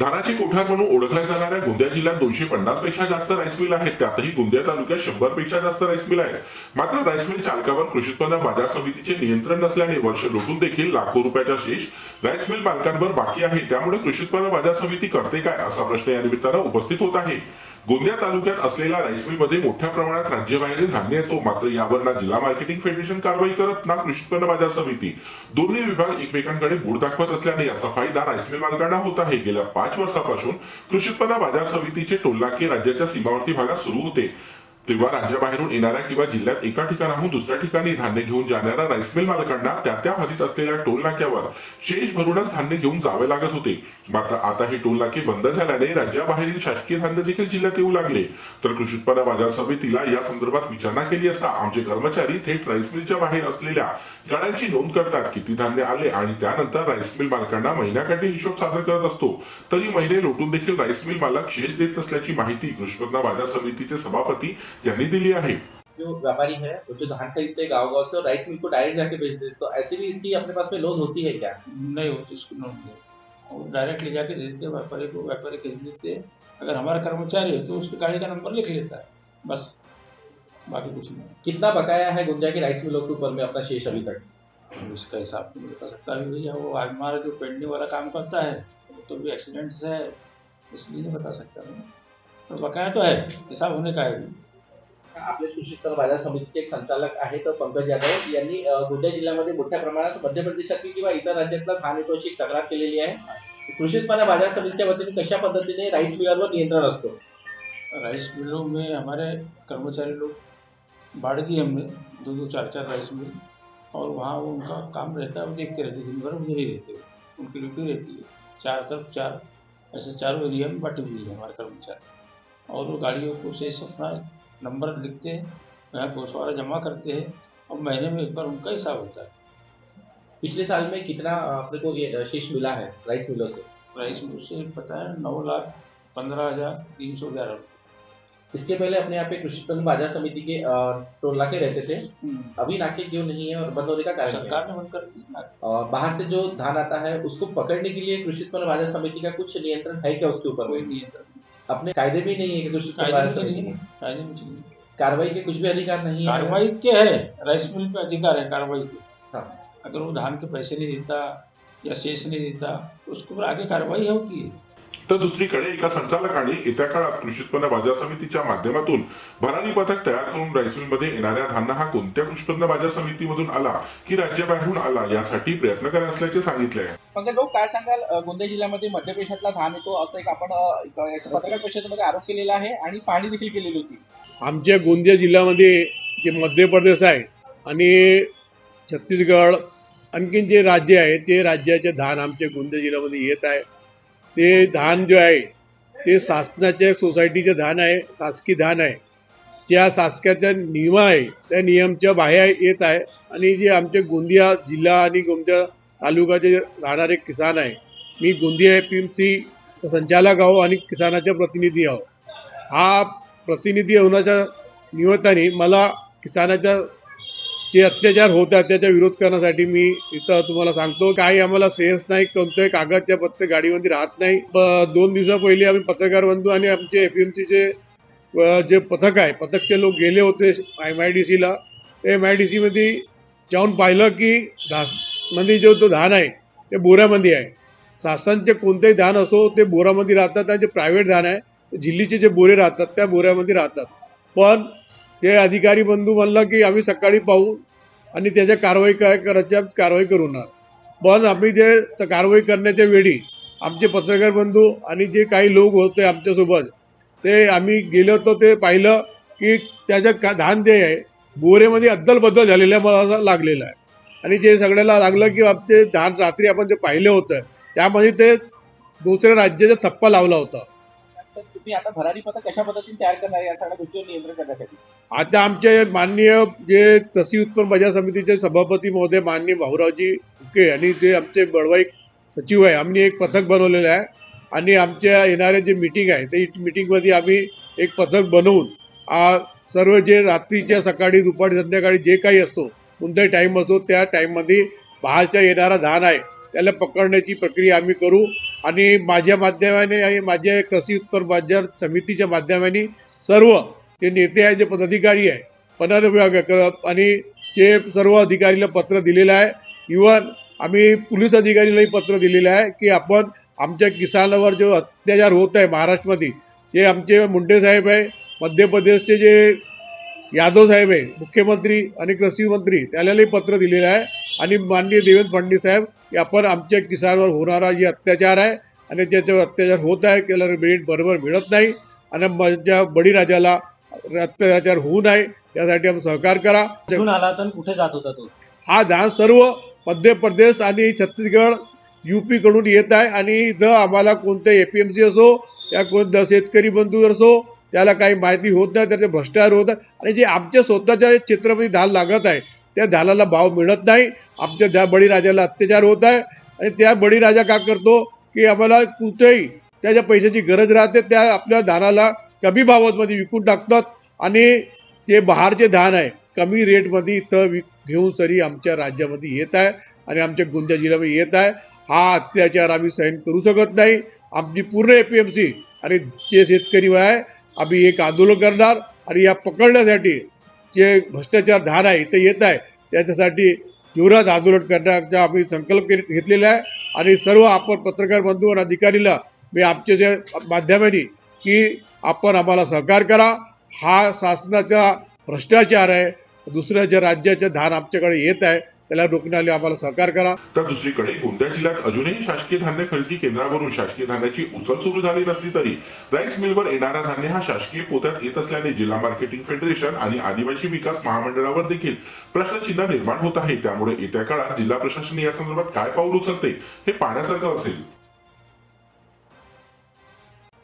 धानाची कोठार म्हणून ओळखल्या जाणाऱ्या गोंदिया जिल्ह्यात दोनशे पन्नासपेक्षा जास्त राईस मिल आहेत. त्यातही गोंदिया तालुक्यात शंभरपेक्षा जास्त राईस मिल आहेत. मात्र राईस मिल चालकावर कृषी उत्पन्न बाजार समितीचे नियंत्रण नसल्याने वर्ष लोटून देखील लाखो रुपयाचा शेष राईस मिल मालकांवर बाकी आहे. त्यामुळे कृषी उत्पन्न बाजार समिती करते काय? असा प्रश्न या निमित्तानं उपस्थित होत आहे. गोंदिया तालुक्यात असलेल्या राईसमिलमध्ये मोठ्या प्रमाणात राज्यबाहेरील धान्य येतो. मात्र यावर ना जिल्हा मार्केटिंग फेडरेशन कारवाई करत ना कृषी उत्पन्न बाजार समिती दोन्ही विभाग एकमेकांकडे बूड दाखवत असल्याने याचा फायदा राईसमिल मालकांना होत आहे. गेल्या पाच वर्षापासून कृषी उत्पन्न बाजार समितीचे टोलनाके राज्याच्या सीमावर्ती भागात सुरू होते. तेव्हा राज्याबाहेरून येणाऱ्या किंवा जिल्ह्यात एका ठिकाणाहून दुसऱ्या ठिकाणी धान्य घेऊन जाणाऱ्या राईस मिल मालकांना त्या त्या हद्दीत असलेल्या टोल नाक्यावर शेष भरूनच धान्य घेऊन जावे लागत होते. मात्र आता हे टोल नाके बंद झाल्याने राज्याबाहेरील शासकीय धान्य देखील जिल्ह्यात येऊ लागले. तर कृषी उत्पन्न बाजार समितीला या संदर्भात विचारणा केली असता आमचे कर्मचारी थेट राईस मिलच्या बाहेर असलेल्या गाड्यांची नोंद करतात किती धान्य आले आणि त्यानंतर राईस मिल मालकांना महिन्याकाठी हिशोब सादर करत असतो. तरी महिने लोटून देखील राईस मिल मालक शेष देत असल्याची माहिती कृषी उत्पन्न बाजार समितीचे सभापती यांनी दिली आहे जो व्यापारी है वो जो धान खरीदते हैं गाँव गाँव से और राइस मिल को डायरेक्ट जाके बेच देते तो ऐसे भी इसकी अपने पास में लोन होती है क्या? नहीं होती इसको नोट नहीं होती। डायरेक्ट ले जाके दे देते हैं व्यापारी को व्यापारी खरीद देते हैं। अगर हमारा कर्मचारी है तो उसकी गाड़ी का नंबर लिख लेता है। बस बाकी कुछ नहीं। कितना बकाया है गुंजा की राइस मिलों के ऊपर में अपना शेष अभी तक? इसका हिसाब तो नहीं बता सकता अभी भैया वो हमारा जो पेंडिंग वाला काम करता है वो तो भी एक्सीडेंट है इसलिए नहीं बता सकता मैं। बकाया तो है हिसाब होने का है। अभी आपले कृषी बाजार समितीचे एक संचालक आहेत पंकज यादव. यांनी गोंदिया जिल्ह्यामध्ये मोठ्या प्रमाणात मध्य प्रदेशातील किंवा इतर राज्यातला धान येतो अशी तक्रार केलेली आहे. कृषी उत्पन्न बाजार समितीच्या वतीने कशा पद्धतीने राईस मिलरवर नियंत्रण असतो? राइस मिलों में हमारे कर्मचारी लोग बाढ़ दिए हमने दो दो चार चार राइस मिल और वहाँ वो उनका काम रहता है वो देखते रहते दिन भर उधर ही रहते हैं उनकी ड्यूटी रहती है। चार तरफ चार ऐसे चारों एरिया में बांटी हुई है हमारे कर्मचारी। और वो गाड़ियों को से अपना नंबर लिखते हैं यहाँ गोशवारा जमा करते हैं और महीने में एक बार उनका हिसाब होता है। पिछले साल में कितना अपने को ये शेष मिला है राइस मिलों से? राइस मिल से पता है नौ लाख पंद्रह हज़ार तीन सौ ग्यारह इसके पहले अपने यहाँ पे कृषि उत्पन्न बाज़ार समिति के टोल नाके रहते थे। अभी नाके क्यों नहीं है और बंद होने का कारण सरकार ने बंद कर दी ना और बाहर से जो धान आता है उसको पकड़ने के लिए कृषि उत्पन्न बाज़ार समिति का कुछ नियंत्रण है क्या उसके ऊपर? कोई नियंत्रण। अपने कायदे भी नहीं है कि दूसरे कायदे में नहीं है, कायदे में कार्रवाई के कुछ भी अधिकार नहीं है। कार्रवाई के है राइस मिल पे अधिकार है कार्रवाई के। हाँ। अगर वो धान के पैसे नहीं देता या शेष नहीं देता तो उसके ऊपर आगे कार्रवाई होती है। तर दुसरीकडे एका संचालकाने येत्या काळात कृषी उत्पन्न बाजार समितीच्या माध्यमातून भरारी पथक तयार करून राईस मिलमध्ये येणाऱ्या धान्य हा कोणत्या कृषी उत्पन्न बाजार समितीमधून आला की राज्याबाहेरून आला यासाठी प्रयत्न करत असल्याचे सांगितले आहे. पंकज भाऊ काय सांगाल? गोंदिया जिल्ह्यामध्ये मध्य प्रदेशातला धान येतो असं एक आपण पत्रकार परिषदेमध्ये आरोप केलेला आहे आणि पाहणी देखील केलेली होती. आमच्या गोंदिया जिल्ह्यामध्ये जे मध्य प्रदेश आहे आणि छत्तीसगड आणखीन जे राज्य आहे ते राज्याचे धान आमच्या गोंदिया जिल्ह्यामध्ये येत आहे. ते धान जे आहे ते शासनाच्या सोसायटीचे धान आहे शासकीय धान आहे. ज्या शासकाच्या नियम आहे त्या नियमच्या बाहेर येत आहे. आणि जे आमचे गोंदिया जिल्हा आणि गोंदिया तालुक्याचे राहणारे किसान आहे मी गोंदिया पी एम सी संचालक आहो आणि किसानाच्या प्रतिनिधी आहो. हा प्रतिनिधी होण्याच्या निमित्ताने मला किसानाच्या जे अत्याचार होत आहेत त्याचा विरोध करण्यासाठी मी इथं तुम्हाला सांगतो काही आम्हाला सेल्स नाही कोणतंही कागद त्या पत्र गाडीमध्ये राहत नाही. दोन दिवसा पहिले आम्ही पत्रकार बंधू आणि आमचे एफ एम सीचे जे पथक आहे पथकचे लोक गेले होते एम आय डी सीला ते एम आय डी सीमध्ये जाऊन पाहिलं की धा मध्ये म्हणजे जो तो धान आहे ते बोऱ्यामध्ये आहे. शासनचे कोणतेही धान असो ते बोरामध्ये राहतात आणि जे प्रायव्हेट धान आहे ते झिल्लीचे जे बोरे राहतात त्या बोऱ्यामध्ये राहतात. पण ते अधिकारी बंधू म्हणलं की आम्ही सकाळी पाहू आणि त्याच्या कारवाई काय करायच्या कारवाई करूणार पण आम्ही जे कारवाई करण्याच्या वेळी आमचे पत्रकार बंधू आणि जे काही लोक होते आमच्यासोबत ते आम्ही गेलो होतो ते पाहिलं की त्याचं का धान जे आहे बोरेमध्ये अद्दलबद्दल झालेल्या मला असं लागलेलं आहे. आणि जे सगळ्याला लागलं की आमचे धान रात्री आपण जे पाहिलं होतं त्यामध्ये ते दुसऱ्या राज्याचा थप्पा लावला होता. तुम्ही आता भरारी पथक कशा पद्धतीने तयार करणार या सगळ्या गोष्टीवर नियंत्रण करण्यासाठी? आता आमचे माननीय जे कृषी उत्पन्न बाजार समितीचे सभापती महोदय माननीय भाऊरावजी उके आणि जे आमचे बळवाई सचिव आहे आम्ही एक पथक बनवलेलं आहे. आणि आमच्या येणारे जे मीटिंग आहे ते मीटिंगमध्ये आम्ही एक पथक बनवून सर्व जे रात्रीच्या सकाळी दुपारी संध्याकाळी जे काही असतो कोणताही टाईम असतो त्या टाईममध्ये बाहेरच्या येणारा धान आहे त्याला पकडण्याची प्रक्रिया आम्ही करू. आणि माझ्या माध्यमाने आणि माझ्या कृषी उत्पन्न बाजार समितीच्या माध्यमाने सर्व ते नेते आहे जे पदाधिकारी आहे पणन विभाग आणि जे सर्व अधिकारीला पत्र दिलेलं आहे. इवन आम्ही पोलीस अधिकारीलाही पत्र दिलेलं आहे की आपण आमच्या किसानावर जो अत्याचार होत आहे महाराष्ट्रामध्ये जे आमचे मुंडे साहेब आहे मध्य प्रदेशचे जे यादव साहेब आहे मुख्यमंत्री आणि कृषी मंत्री त्यालाही पत्र दिलेलं आहे. आणि माननीय देवेंद्र फडणवीस साहेब की आपण आमच्या किसानवर होणारा जे अत्याचार आहे आणि ज्याच्यावर अत्याचार होत आहे त्याला रेट बरोबर मिळत नाही आणि माझ्या बळीराजाला अत्याचार होऊ नये यासाठी आम्ही सहकार करा. आला तर कुठे जात होता तो? हा धान सर्व मध्य प्रदेश आणि छत्तीसगड युपी कडून येत आहे आणि इथं आम्हाला कोणतं एपीएमसी असो या कोणतं शेतकरी बंधू असो त्याला काही माहिती होत नाही त्याचे भ्रष्टाचार होत आहे. आणि जे आमच्या स्वतःच्या क्षेत्रामध्ये धान लागत आहे त्या धानाला भाव मिळत नाही. आमच्या त्या बळीराजाला अत्याचार होत आहे आणि त्या बळीराजा का करतो की आम्हाला कुठेही त्याच्या पैशाची गरज राहते त्या आपल्या धानाला कमी भावामध्ये विकून टाकतात आणि जे बाहेरचे धान आहे कमी रेटमध्ये इथं वि घेऊन सरी आमच्या राज्यामध्ये येत आहे आणि आमच्या गोंदिया जिल्ह्यामध्ये येत आहे. हा अत्याचार आम्ही सहन करू शकत नाही. आमची पूर्ण ए पी एम सी आणि जे शेतकरी आहे आम्ही एक आंदोलन करणार आणि या पकडण्यासाठी जे भ्रष्टाचार धान आहे इथं येत आहे त्याच्यासाठी जोरात आंदोलन करण्याचा आम्ही संकल्प घेतलेला आहे. आणि सर्व आपण पत्रकार बंधू आणि अधिकारीला मी आमच्या जे माध्यमाने की आपण आम्हाला सहकार करा. हा शासनाचा भ्रष्टाचार आहे. दुसऱ्या ज्या राज्याचे धार आमच्याकडे येत आहे त्याला रोखण्याला आम्हाला सहकार करा. तर दुसरीकडे गोंदिया जिल्ह्यात अजूनही शासकीय धान्य खरेदी केंद्रावरून शासकीय धान्याची उचल सुरू झाली नसली तरी राईस मिलवर येणारा धान्य हा शासकीय पोत्यात येत असल्याने जिल्हा मार्केटिंग फेडरेशन आणि आदिवासी विकास महामंडळावर देखील प्रश्नचिन्ह निर्माण होत आहे. त्यामुळे येत्या काळात जिल्हा प्रशासन या संदर्भात काय पाऊल उचलते हे पाहण्यासारखं असेल